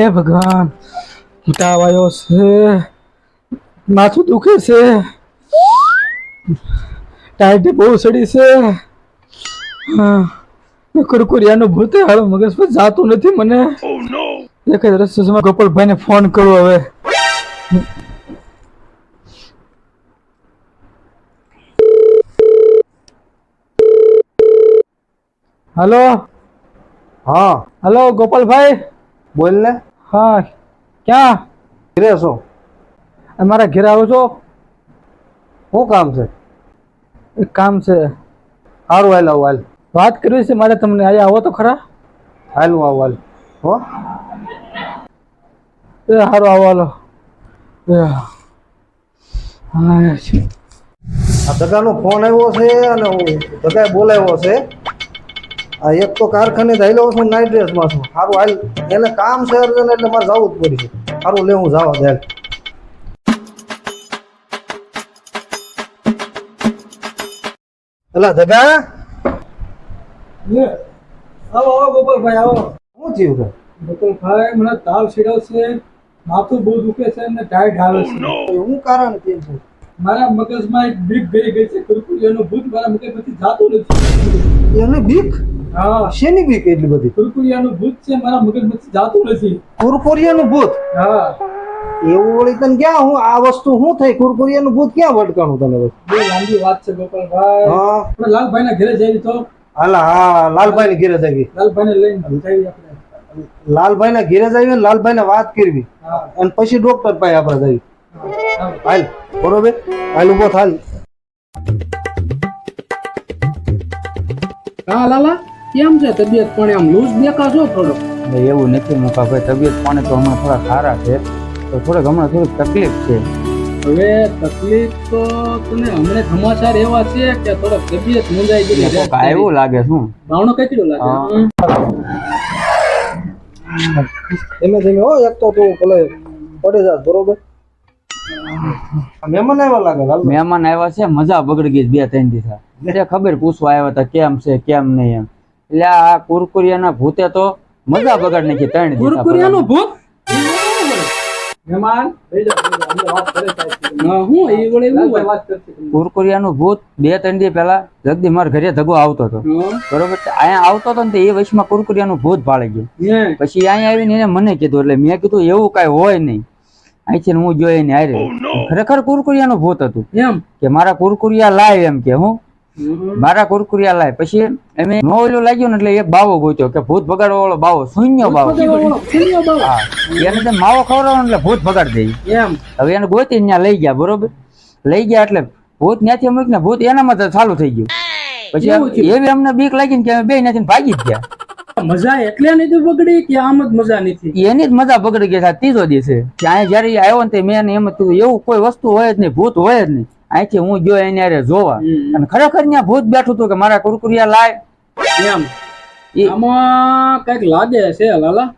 હે ભગવાન તાવ આવ્યો છે. માથું દુખે છે. ટાઈટ બહુ સડી છે. હા. કુરકુરિયાનું ભૂતે હાલો મગજ પર જાતું નથી મને. એક જ રસ્તો છે ગોપાલભાઈને ફોન કરો હવે. હેલો? હા. હેલો ગોપાલભાઈ? બોલ ને. હા ક્યાં? ઘરે છો? મારા ઘરે આવો છો? શું કામ છે? એક કામ છે. સારું હાલ આવું હાલ. વાત કરવી છે મારે તમને. અહીંયા આવો તો ખરા. હાલ હું આવું હાલ. હો? એ સારું આવો હાલો. હા દગાનો ફોન આવ્યો છે અને હું દગાએ બોલાવ્યો છે. આ એક તો કારખાને ધાયલો છું નાઇટ ડ્રેસમાં છું સારું હાલ એને કામ છે અર્જન એટલે મારે જવું જ પડશે સારું લે હું જવા દે. એલા લે, આવો આવો ગોપાલભાઈ આવો. શું થયું કે? ગોપાલભાઈ મને તાવ છે માથું બહુ દુખે છે અને ટાઈટ આવે છે. શું કારણ કેમ છે મારા મગજમાં એક બીક ગઈ ગઈ છે કુરકુરિયાનું ભૂત મારા મગજમાંથી જાતું નથી. એને બીક? હા. શેની બીક એટલી બધી? કુરકુરિયાનું ભૂત છે મારા મગજમાંથી જાતું નથી કુરકુરિયાનું ભૂત? હા. એવું વળી તને ક્યાં હું આ વસ્તુ શું થઈ? કુરકુરિયાનું ભૂત ક્યાં ભટકાણું તને બહુ લાંબી વાત છે ગોપાલભાઈ. હા. લાલભાઈ ના ઘરે જઈ તો? હાલા હા લાલભાઈ ની ઘેરે જઈ લાલભાઈને લઈને જઈએ આપણે. લાલભાઈ ના ઘેરે જઈએ ને લાલભાઈ ને વાત કરવી. અને પછી ડોક્ટર પાસે આપણે જઈએ. હાલ બરોબર? હાલ ઊભો થાલ. હા લાલા. કેમ છે તબિયત પણ આમ લૂઝ દેખાશો થોડો એવું નથી મુકાભાઈ તબિયત પાણી તો હમણાં થોડા સારા છે તો થોડીક હમણાં થોડીક તકલીફ છે. હવે તકલીફ તો તને હમણાં સમાચાર એવા છે કે થોડોક તબિયત મુંજાઈ ગઈ છે. એવું લાગે શું? ભાવનો કેટલો લાગે. ધીમે ધીમે હો એક તો તું ભલે પડે જા બરોબર? મહેમાન આવ્યા લાગે મહેમાન આવ્યા છે મજા બગડી ગઈ બે ત્રણ દિવસ. ખબર પૂછવા આવ્યા હતા કેમ છે કેમ નહીં એમ. એટલે આ કુરકુરિયાના ભૂતે તો મજા બગાડ નાખી ત્રણ દિવસ કુરકુરિયાનું ભૂત. કુરકુરિયાનું ભૂત બે ત્રણ દિવસ પહેલા જગદી મારા ઘરે ધગો આવતો હતો. બરોબર? છે અહીંયા આવતો હતો ને એ વયસમાં કુરકુરિયાનું ભૂત ભાળી ગયું. પછી અહીંયા આવીને એને મને કીધું એટલે મેં કીધું એવું કાંઈ હોય નહીં. અહીંથી હું જોઈ ને હારે ખરેખર કુરકુરિયાનું ભૂત હતું. એમ? કે મારા કુરકુરિયા લાય એમ કે હું. મારા કુરકુરિયા લાય. પછી એમ નો ઓલું લાગ્યું ને એટલે એક બાવો ગોત્યો કે ભૂત ભગાડવા વાળો બાવો. શૂન્ય બાવો. એને તો માવો ખવડાવવાનો એટલે ભૂત ભગાડી એમ. હવે એને ગોતી ત્યાં લઈ ગયા બરોબર? લઈ ગયા એટલે ભૂત ત્યાંથી મૂકીને ભૂત એનામાં તો ચાલુ થઈ ગયું. પછી એવી અમને બીક લાગી ને કે અમે બે ત્યાંથી ભાગી જ ગયા. મજા એટલે નથી બગડી કે આમ જ મજા નથી? એની જ મજા બગડી ગયા ત્રીજો દિવસે. ત્યાં જયારે આવ્યો ને મેં એમ જ એવું કોઈ વસ્તુ હોય જ નહીં ભૂત હોય જ નહીં. અહીંથી હું જો એને હારે જોવા. અને ખરેખર ત્યાં ભૂત બેઠું હતું કે મારા કુરકુરિયા લાય. એમ. આમાં કંઈક લાગે છે લાલા.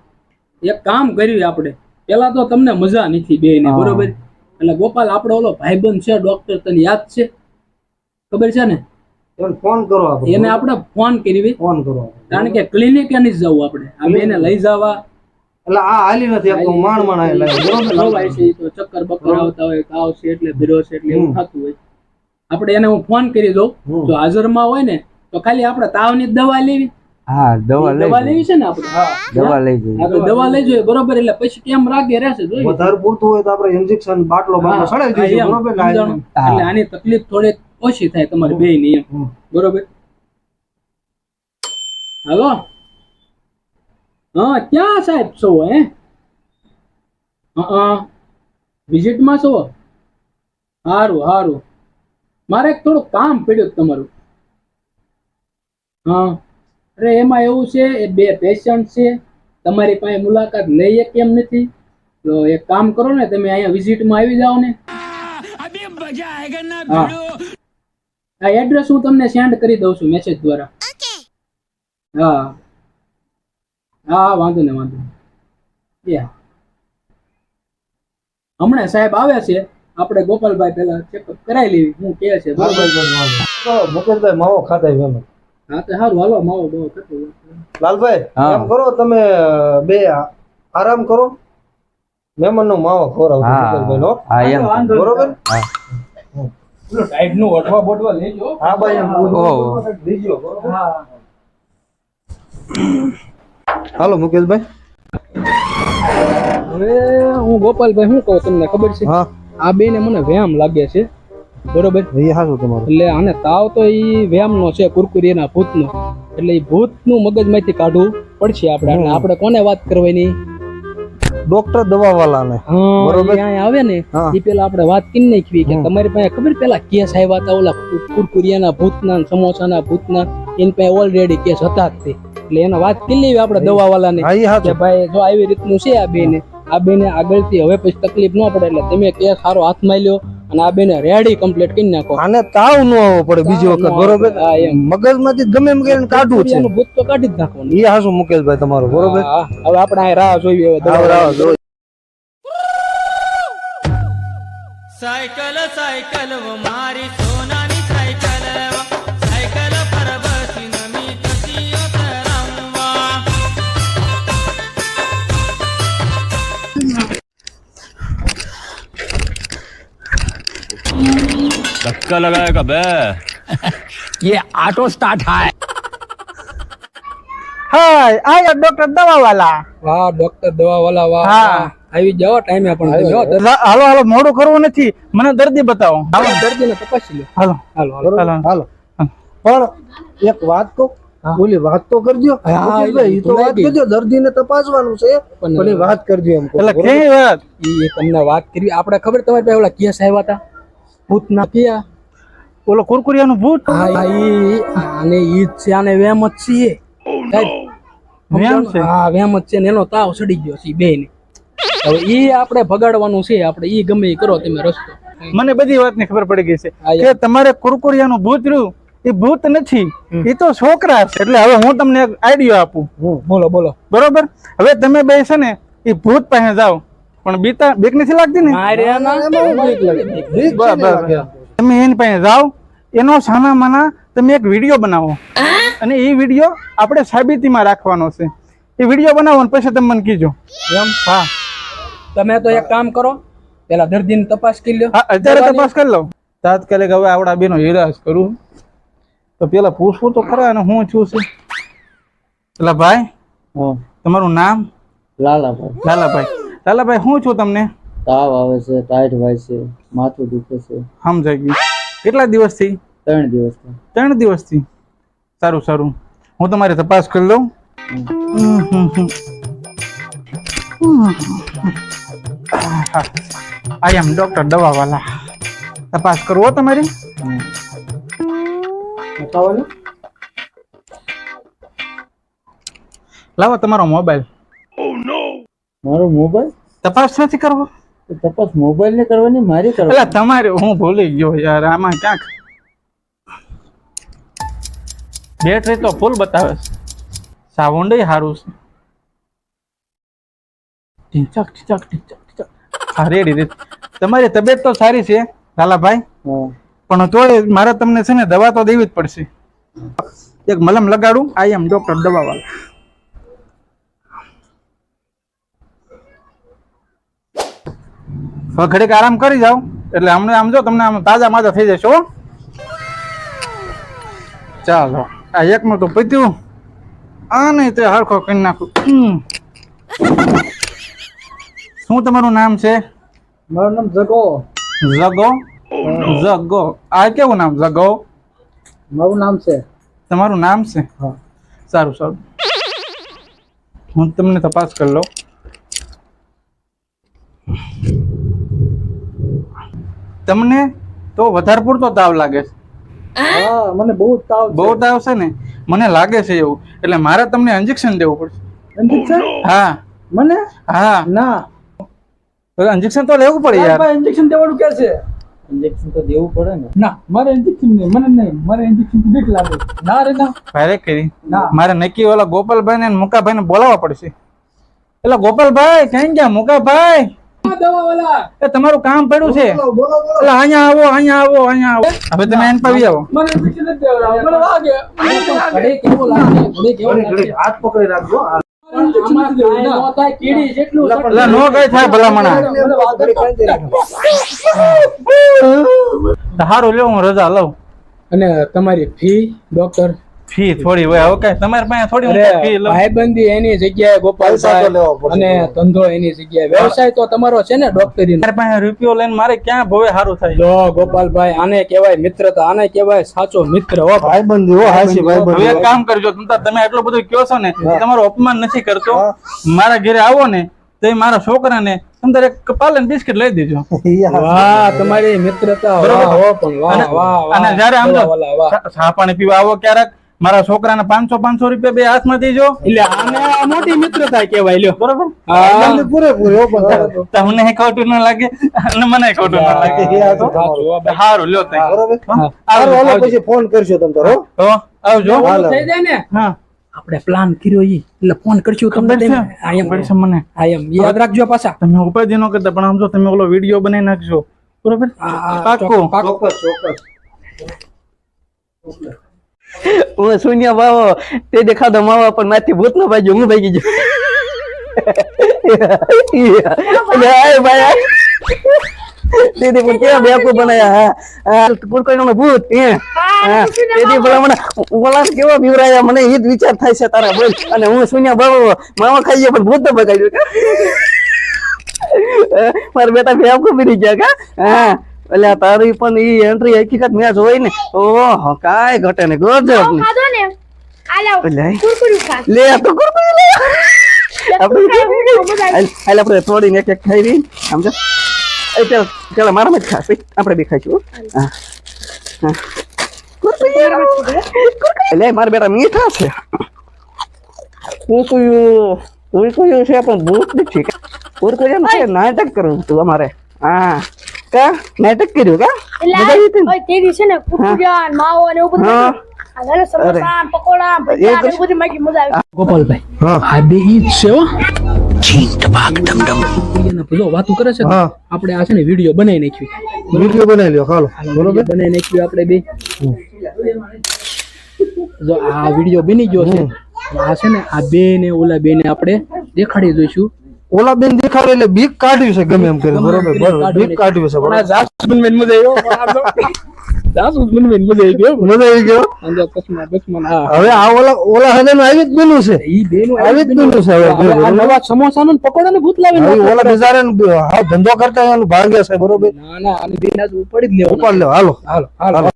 એક કામ કર્યું આપણે. પેલા તો તમને મજા નથી બે ને બરોબર? એટલે ગોપાલ આપણો ઓલો ભાઈબંધ છે ડોક્ટર તને યાદ છે? ખબર છે ને? એને ફોન કરો એને આપણે ફોન કરી ફોન કરો. કારણ કે ક્લિનિક એની જ જવું આપણે. આ બેને લઈ જવા. એટલે આ હાલી નથી આપતો માણ માણ તો ચક્કર બક્કર આવતા હોય તાવ છે એટલે ભીરો છે એટલે એવું થતું હોય. આપણે એને હું ફોન કરી દઉં હમ. જો હાજરમાં હોય ને તો ખાલી આપણે તાવની ની દવા લેવી. હા દવા લઈ દવા લેવી છે ને આપણે? હા. દવા લઈ જઈએ. આપણે દવા લઈ જોઈએ. બરોબર એટલે પછી કેમ રાગે રહેશે જોઈએ વધારે પૂરતું હોય તો આપણે ઇન્જેક્શન બાટલો બાટલો સડાવી દઈએ બરોબર. એટલે આની તકલીફ થોડીક ઓછી થાય તમારી બે ની એમ. બરોબર? હાલો? હા ક્યાં સાહેબ છો હે? હા વિઝિટમાં છો? સારું સારું મારે થોડું કામ પડ્યું તમારું. હા. અરે એમાં એવું છે એ બે પેશન્ટ છે. તમારી પાસે મુલાકાત લઈએ કેમ નથી? તો એક કામ કરો ને તમે અહીંયા વિઝિટમાં આવી જાઓ ને. હા. આ એડ્રેસ હું તમને સેન્ડ કરી દઉં છું મેસેજ દ્વારા. હા. હા હા, વાંધો ને વાંધો. હમણાં સાહેબ આવે છે. આપણે ગોપાલભાઈ પેલા ચેકઅપ કરાવી લેવી. હું કે છે મુકેશભાઈ માવો ખાતા એમ. હા તો સારું. હાલો માવો બહુ થતો લાલભાઈ. એમ કરો તમે બે આરામ કરો. મહેમાનનો માવો ખોરાવ મુકેશભાઈ મુકેશભાઈનો. હા એમ. બરોબર? ટાઈટનું વટવા બોટવા લેજો હા ભાઈ એમ. બરોબર? હા. હાલો મુકેશભાઈ. હવે હું ગોપાલભાઈ શું કહું તમને ખબર છે? આ બેને મને વ્યાયામ લાગે છે. બરોબર? એ તમારું. એટલે આને તાવ તો ઈ વ્યાયામનો છે કુરકુરીના ભૂતનો. એટલે ઈ ભૂતનું મગજમાંથી કાઢવું પડશે આપણે. એટલે આપણે કોને વાત કરવાની? ડોક્ટર દવા વાળાને હા બરોબર. અહીંયા આવે ને એ પેલા આપણે વાત કરી નાખવી કે તમારી પાસે ખબર પેલા કેસ આવ્યા હતા ઓલા કુરકુરિયાના ભૂતના ના સમોસાના ભૂતના? એની પાસે ઓલરેડી કેસ હતા જ તે. એટલે એને વાત કરી લેવી આપણે દવા વાળાને હા કે ભાઈ જો આવી રીતનું છે આ બેને આ બેને આગળથી હવે પછી તકલીફ ન પડે એટલે તમે કેસ સારો હાથમાં લ્યો અને આ બેને રેડી કમ્પ્લીટ કરી નાખો આને તાવ ન આવવો પડે બીજી વખત બરોબર પડે. હા, એમ. મગજમાંથી ગમે એમ કરીને કાઢવું છે ભૂત તો કાઢી જ નાખવાનું એ હાસુ મુકેશભાઈ તમારું બરોબર. હવે આપણે આ રાહ જોઈએ હવે રાહ આવો, આવો, વાળાની. જોઈ. સાયકલ સાયકલ મારી સોનાની સાયકલ धक्का लगाएगा बे ये ऑटो स्टार्ट है હાય આ ડોક્ટર દવા વાલા વાહ ડોક્ટર દવા વાલા વાહ હા. વાહ. આવી જાઓ ટાઈમે પણ તમે હો, દર્દી- હાલો હાલો મોડું કરવું નથી મને દર્દી બતાવો હાલો, દર્દીને તપાસી લો હાલો હાલો હાલો બરોબર? હાલો પણ એક વાત કહું બોલી વાત તો કરજો હા, મુકેશભાઈ, ઈ તો ભૂલાઈ વાત ગઈ. કરજો દર્દીને તપાસવાનું છે પણ- પણ ઈ વાત કરજો એમ કહું. એટલે બરોબર? કેવી વાત ઈ તમને વાત કરવી આપણે ખબર તમારી પાસે ઓલા કેસ આવ્યા હતા ભૂતના કયા ઓલો કુરકુરિયાનું ભૂત હા ઈ અને ઈ છે આને વેમ જ છે વેમ છે હા વેમ જ છે ને એનો તાવ સડી ગયો છે બે ને હવે ઈ આપણે ભગાડવાનું છે આપણે ઈ ગમે ઈ કરો તમે રસ્તો મને બધી વાતની ખબર પડી ગઈ છે કે તમારે કુરકુરિયાનું ભૂત રહ્યું એ ભૂત નથી એ તો છોકરા છે એટલે હવે હું તમને એક આઈડિયો આપું બોલો બોલો બરોબર હવે તમે બે છે ને એ ભૂત પાસે જાઓ પણ બીતા બીક નથી લાગતી ને બીક લાગે. તમે એની પાસે જાઓ એનો સાના માના તમે એક વીડિયો બનાવો. અને એ વીડિયો આપણે સાબિતીમાં રાખવાનો છે. એ વીડિયો બનાવો ને પછી તમે મને કીજો. એમ? હા. તમે તો એક કામ કરો પેલા દર્દીની તપાસ કરી લો. હા અત્યારે તપાસ કરી લો. તાત્કાલિક હવે આવડા બેનો ઈલાજ કરું. તો પેલા પૂછવું તો ખરા અને હું છું છું. પેલા ભાઈ તમારું નામ? લાલાભાઈ. લાલાભાઈ. લાલાભાઈ હું છું તમને? તાવ આવે છે ટાઈટ હોય છે માથું દુખે છે. સમજાઈ ગયું. કેટલા દિવસથી? ત્રણ દિવસથી. ત્રણ દિવસથી? સારું સારું. હું તમારી તપાસ કરી લઉં. આઈ એમ ડોક્ટર દવાવાલા. તપાસ કરવો તમારી. લાવો તમારો મોબાઈલ. મારો મોબાઈલ? તપાસ નથી કરવો? તપાસ મોબાઈલ ને કરવાની મારી એટલે તમારે હું ભૂલી ગયો યાર આમાં ક્યાંક બેટરી તો ફૂલ બતાવે છે. સાઉન્ડ સારું છે. ટીચક ટીચક ટીચક ટીચક. હા રેડી રેડી. તમારી તબિયત તો સારી છે લાલાભાઈ? પણ તોય મારે તમને છે ને દવા તો દેવી જ પડશે. એક મલમ લગાડું આઈ એમ ડોક્ટર દવા હવે ઘડીક આરામ કરી જાઓ. એટલે હમણાં આમ જો તમને આમ તાજા માજા થઈ જશો. ચાલો આ એકમાં તો પત્યું આ નહીં તે હરખો કરી નાખું. શું તમારું નામ છે? મારું નામ જગો. જગો? જગો. આ કેવું નામ? જગો? મારું નામ છે. તમારું નામ છે? હા. સારું સારું. હું તમને તપાસ કરી લઉં. તમને તો વધારે પૂરતો તાવ લાગે છે. હા? મને બહુ તાવ બહુ તાવ છે ને? મને લાગે છે એવું. એટલે મારે તમને ઇન્જેક્શન દેવું પડશે. ઇન્જેક્શન હા. મને? હા. ના. ઇન્જેક્શન તો લેવું પડે યાર. ઇન્જેક્શન દેવાનું કે છે? ઇન્જેક્શન તો દેવું પડે ને. ના મારે ઇન્જેક્શન નહીં મને નહીં. મારે ઇન્જેક્શન બીક લાગે. ના રે ના. ભારે કરી. ના. મારે નક્કી ઓલા ગોપાલભાઈ ને મુકાભાઈ ને બોલાવવા પડશે. એટલે ગોપાલભાઈ ક્યાં ગયા? મુકાભાઈ? એ તમારું કામ પડ્યું છે. એટલે અહીંયા આવો અહીંયા આવો અહીંયા આવો. હવે તમે એન પાવી આવો. મને ઇન્જેક્શન નથી દેવડાવો મને લાગે. મને લાગે. લાગે? ઘડીક કેવું લાગે? હાથ પકડી રાખજો. સારું લેવું હું રજા લઉં. અને તમારી ફી ડોક્ટર? ફી થોડી હોય. હવે કઈ તમારી પાસે થોડી ફી ભાઈબંધી એની જગ્યાએ ગોપાલ અને ધંધો એની જગ્યાએ. વ્યવસાય તો તમારો છે ને ડોક્ટરી મારી પાસે રૂપિયો લઈને મારે ક્યાં ભવે સારું થાય? જો ગોપાલભાઈ આને કહેવાય મિત્રતા આને કહેવાય સાચો મિત્ર. હો ભાઈબંધી હો હાસી ભાઈબંધી એક કામ કરજો તમ તમે એટલું બધું કયો છો ને તમારું અપમાન નથી કરતો. મારા ઘરે આવો ને તો એ મારા છોકરાને તમે તારે એક પાલન બિસ્કિટ લઈ દેજો. વાહ તમારી મિત્રતા. વાહ વાહ અને- વાહ વાહ અને જ્યારે આમ ચા પાણી પીવા આવો ક્યારેક મારા છોકરાને પાંચસો પાંચસો રૂપિયા બે હાથમાં દેજો. એટલે આને મોટી મિત્રતા કહેવાય લ્યો. બરોબર? પૂરેપૂરો તમને ખોટું ના લાગે? અને મને ખોટું ના લાગે. સારું લ્યો બરોબર? પછી ફોન કરશો તમ તો આવજો. થઈ જાય ને? હા. આપણે પ્લાન કર્યો ઈ. એટલે ફોન કરશું તમને એમ ખબર મને. આ એમ યાદ રાખજો પાછા. તમે ઉપાધિ ન કરતા પણ આમ જો તમે ઓલો વીડિયો બનાવી નાખજો બરોબર? પાકો. ચોક્કસ ચોક્કસ. હું શૂન્ય ભાવો તે દેખાતો માવા પણ માથી ભૂત નો ભાઈ હું ભાગી ગયો. ભાઈ દીદી પણ કેવા બેકુ બનાયા હા હા. કુરકુરીનો નો ભૂત હે. દીદી ભલા મને ઓલા કેવો બીવરાયા મને એ જ વિચાર થાય છે તારા બોલ. અને હું શૂન્ય ભાવો માવા ખાઈ ગયો પણ ભૂત તો બગાડ્યું મારા બેટા બેકુ બની ગયા કા? હા. એટલે તારી પણ ઈ એન્ટ્રી હકીકત મેચ હોય ને ઓહો કાય ઘટે ને ગજબ ને. ખાધો ને આ લાવ લે કુરકુરી ખા. લે તો કુરકુરી લે. આપણે આપણે થોડીને એક એક ખાઈ સમજો? એ ચાલ ચાલ મારા જ ખાશે આપણે બી ખાઈશું હા. હા. એટલે મારા બેટા મીઠા છે. કુરકુયું કુરકુયું છે પણ ભૂત નથી. કુરકુરિયા નાટક કરવું તું અમારે. હા. કા? નાટક કર્યું કા? મજા આવી હતી ને? ઓય તે દિવસે ને કુરકુરિયા માવો ને એવું બધું હા. આ છે ને, આપણે આ છે ને વીડિયો બનાવી નાખ્યું. વીડિયો બનાવી લ્યો હાલો. બરોબર? બનાવી નાખ્યું આપણે બે. જો આ વીડિયો બની ગયો છે આ છે ને આ બે ને ઓલા બે ને આપણે દેખાડી દઈશું. ઓલા બેન દેખાડે એટલે બીક કાઢ્યું છે ગમે એમ કરી બરોબર બરોબર બીક કાઢ્યું છે. બરોબર. મેન મજા આવ્યો જાસૂદબેન મજા આવી ગયો મજા આવી ગયો અંદર કસમા બસમા હવે આ ઓલા ઓલા હને નું આવી જ બન્યું છે. ઈ બેનું આવી જ બન્યું છે હવે નવા સમોસા નવા સમોસાનું ને ભૂત હવે ઓલા બિચારા હા ધંધો કરતા એનું ભાગ્ય છે બરોબર. ના ના આની બેન આજ ઉપાડી જ લેવું ઉપાડ લ્યો હાલો હાલો હાલો.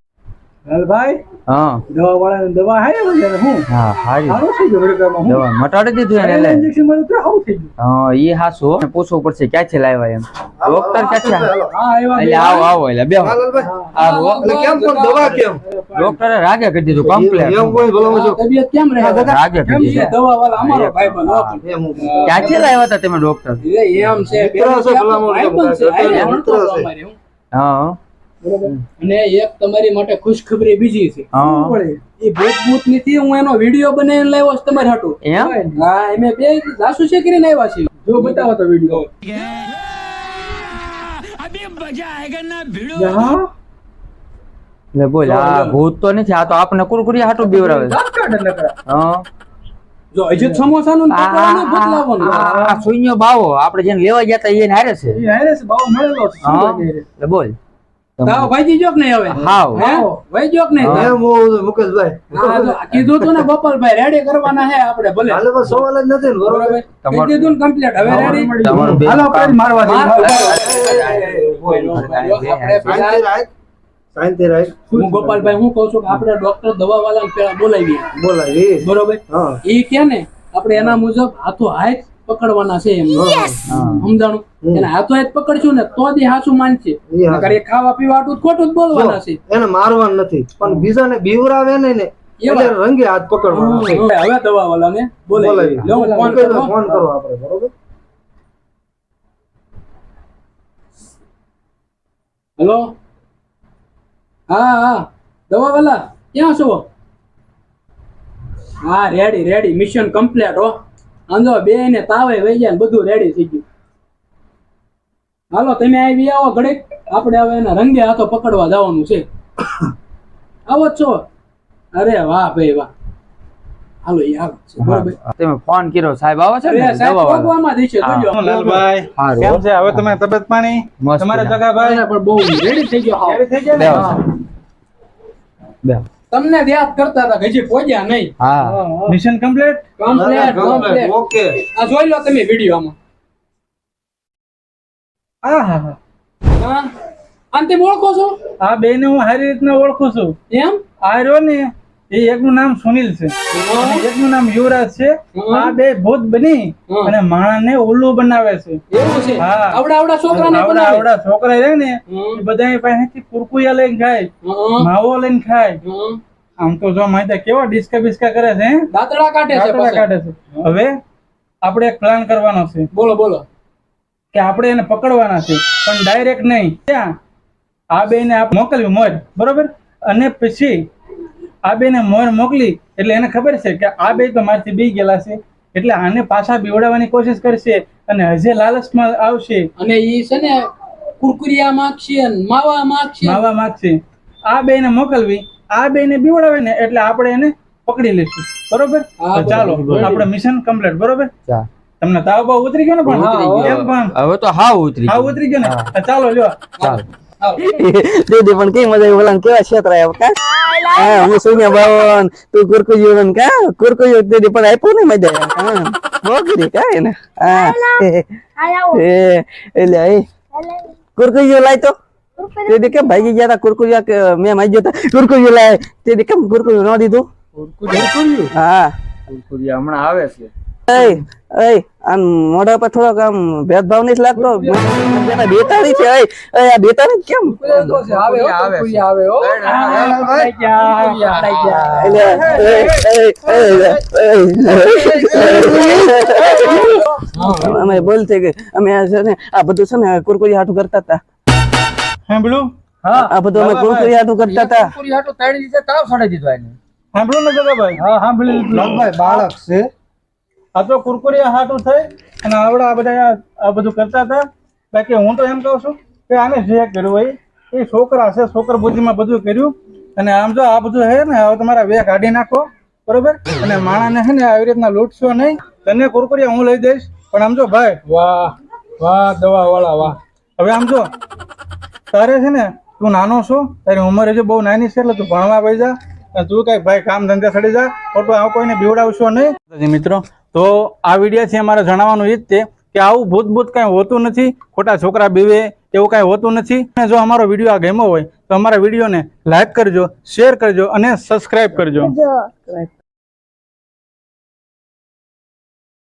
ભાઈ હા. દવા વાળા દવા હારી વગેરે હું? હા હારી. સારું થઈ ગયું વડગામાં દવા મટાડી દીધું એને એટલે ઇન્જેક્શન મારું તો સારું થઈ ગયું. હા એ હાસુ. પૂછવું પડશે ક્યાંથી લાવ્યા એમ? ડોક્ટર ક્યાંથી હા એવા એટલે આવો આવો એટલે બે આવો. એટલે કેમ પણ દવા કેમ? ડોક્ટરે રાગે કરી દીધું કમ્પ્લેટ એમ કોઈ ભલામણ છે. તબિયત કેમ રહે? રાગે કરી દીધું. દવા વાળા અમારો ભાઈબંધ પણ. એમ હું. ક્યાંથી લાવ્યા હતા તમે ડોક્ટર? એટલે એમ છે મિત્ર છે, ભલામણ છે, ભાઈબંધ છે, મિત્ર છે. ભણતો હતો અમારે, હું. અને એક તમારી માટે ખુશખબરી બીજી છે એ ભૂત નીતિ હું એનો વીડિયો બનાવીને લાવ્યો છું તમારે હાટુ હા એમે બે જાસુ છે કરીને આવ્યા છે જો બતાવો તો વીડિયો નથી આ તો આપને કુરકુરી હાટુ બીવરાવે હા જો સમોસાનું પકવાન બદલાવવાનું આ લેવા ગયા હતા બોલ તાવ ભાઈજી જોક નહીં હવે હાવ ભાઈ જોક નહીં એમ હું મુકેશભાઈ કીધું તું ને ગોપાલભાઈ રેડી કરવાના હે આપણે ભલે હાલે બસ સવાલ જ નથી બરોબર તમારું- ને complete. હવે રેડી તમારું હાલો મારવા શાંતિ રાખ હું ગોપાલભાઈ હું કહું છું કે આપણે ડોક્ટર દવા વાળા પેલા બોલાવીએ બોલાવી બરોબર એ કે ને આપણે એના મુજબ હાથો હાથ પકડવાના છે એમ. સમજાણું? એને હાથો હાથ પકડશું ને તો જ હાસુ માનશે. એ ખાવા પીવા હાટું ખોટું જ બોલવાના છે. એને મારવાનું નથી. પણ બીજાને બીવરાવે ને ને એટલે રંગે હાથ પકડવાનો હવે હવે દવા વાળાને બોલાવી. બોલાવી. લો ફોન મુકેશભાઈ, કરો. ફોન કરો આપણે બરોબર? હેલો? હા હા. દવા વાલા ક્યાં છો? હા રેડી રેડી મિશન કમ્પ્લીટ હો. આંધો બે ને તાવે વહી ગયા ને બધું રેડી થઈ ગયું. હાલો તમે આવી આવો ઘડીક. આપણે હવે એના રંગે હાથો પકડવા જવાનું છે. આવો છો. અરે વાહ ભાઈ વાહ. હાલો એ હાલો. બરોબર. તમે ફોન કર્યો સાહેબ આવો છો ને? અરે સાહેબ દવા વાળા ભોગવામાં દેશે જોજો. લાલભાઈ. કેમ છે? હવે તમે તબિયત પાણી. તમારા પણ બહુ રેડી થઈ ગયો. થઈ ગયા? બે તમને યાદ કરતા હતા હજી પહોંચ્યા નહીં. હા. Mission complete complete complete okay આ જોઈ લો તમે વિડિયો આમાં. હા હા હા. હા? અંતિમ ઓળખો છો? આ બે હું સારી રીતના ઓળખું છું. એમ? આ રહ્યો ને. એ એકનું નામ સુનિલ છે. અને એકનું નામ યુવરાજ છે. આ બે ભૂત બની. અને માણસને ઓલું બનાવે છે. એવું છે? હા. આવડા આવડા છોકરાને બનાવે. આવડા છોકરા રહે ને એ બધા પાસેથી કુરકુયા લઈને ખાય માવો લઈને ખાય. આમ તો જો માહિતી કેવા ડિસ્કા બિસ્કા કરે છે દાંતડા કાઢે છે દાંતડા કાઢે છે. હવે આપણે એક પ્લાન કરવાનો છે. બોલો બોલો. કે આપણે એને પકડવાના છે પણ ડાયરેક્ટ નહીં. ત્યાં આ બેને આપ મોકલ્યું મોજ બરોબર? અને પછી આ બેને મોર મોકલી એટલે એને ખબર છે કે આ બે તો મારથી બી ગયેલા છે. એટલે આને પાછા બીવડાવવાની કોશિશ કરશે અને હજે લાલચમાં આવશે. અને એ છે ને કુરકુરિયા માગશે માવા માગશે માવા માગશે આ બેને મોકલવી આ બેને બીવડાવે ને એટલે આપણે એને પકડી લઈશું. બરોબર? ચાલો. આપણે મિશન કમ્પ્લીટ બરોબર? તમને તાવ બહુ ઉતરી ગયો ને પણ? ઉતરી ગયો. પણ? હવે તો હા ઉતરી હા ઉતરી ગયો ને? ચાલો લ્યો. ચાલ. દે પણ કઈ મજા આવી? બોલા કેવા છેતરાયા કા હા હું સુનિયા બાવન તું કુરકુજીવન કા કુરકુજી દીદી પણ આપ્યું ને મજા હા કા એને. હા. એ એટલે એ કુરકુજીઓ લાય તો. દીદી કેમ ભાગી ગયા હતા કુરકુજીયા કે મેં માગ્યો હતા કુરકુજીઓ લાય. દીદી કેમ કુરકુજીઓ ન દીધું? હા. હમણાં આવે છે. એય એય આમ મોઢા પર થોડોક આમ ભેદભાવ નહીં લાગતો બેતાળી છે બેતાળી કેમ અમે બોલ હો. બોલતે કે અમે છે ને આ બધું છે ને કુરકુરી હાટું કરતા હતા સાંભળ્યું આ બધું અમે કુરકુરી હાટું કરતા હતા કુરકુરી હાટું તાળી દીધા તાવ સડાઈ દીધો એને સાંભળ્યું ને જગાભાઈ હા સાંભળી બાળક છે આ તો કુરકુરિયા હાટું થઈ અને આવડા આ બધા આ- બધું કરતા હતા. બાકી હું તો એમ કહું છું કે આને જે કર્યું હોય એ છોકરા છે, છોકર બુદ્ધિમાં બધું કર્યું. અને આમ જો આ બધું છે ને, હવે તમારા વે કાઢી નાખો, બરોબર? અને માણાને છે ને આવી રીતના લૂંટશો નહીં. તને કુરકુરિયા હું લઈ દઈશ, પણ આમ જો ભાઈ, વાહ વાહ દવા વાળા વાહ. હવે આમ જો, તારે છે ને, તું નાનો છો, તારી ઉંમર હજુ બહુ નાની છે, એટલે તું ભણવા પડી જા. તું કઈ ભાઈ કામ ધંધા સડી જા, ખોટું આવું કોઈને બીવડાવશો નહીં. મિત્રો તો આ વિડીયાથી અમારે જણાવવાનું એ જ છે કે આવું ભૂત ભૂત કાંઈ હોતું નથી, ખોટા છોકરા બીવે એવું કાંઈ હોતું નથી. અને જો અમારો વીડિયો આ ગમ્યો હોય તો અમારા વિડીયોને લાઈક કરજો, શેર કરજો અને સબસ્ક્રાઇબ કરજો.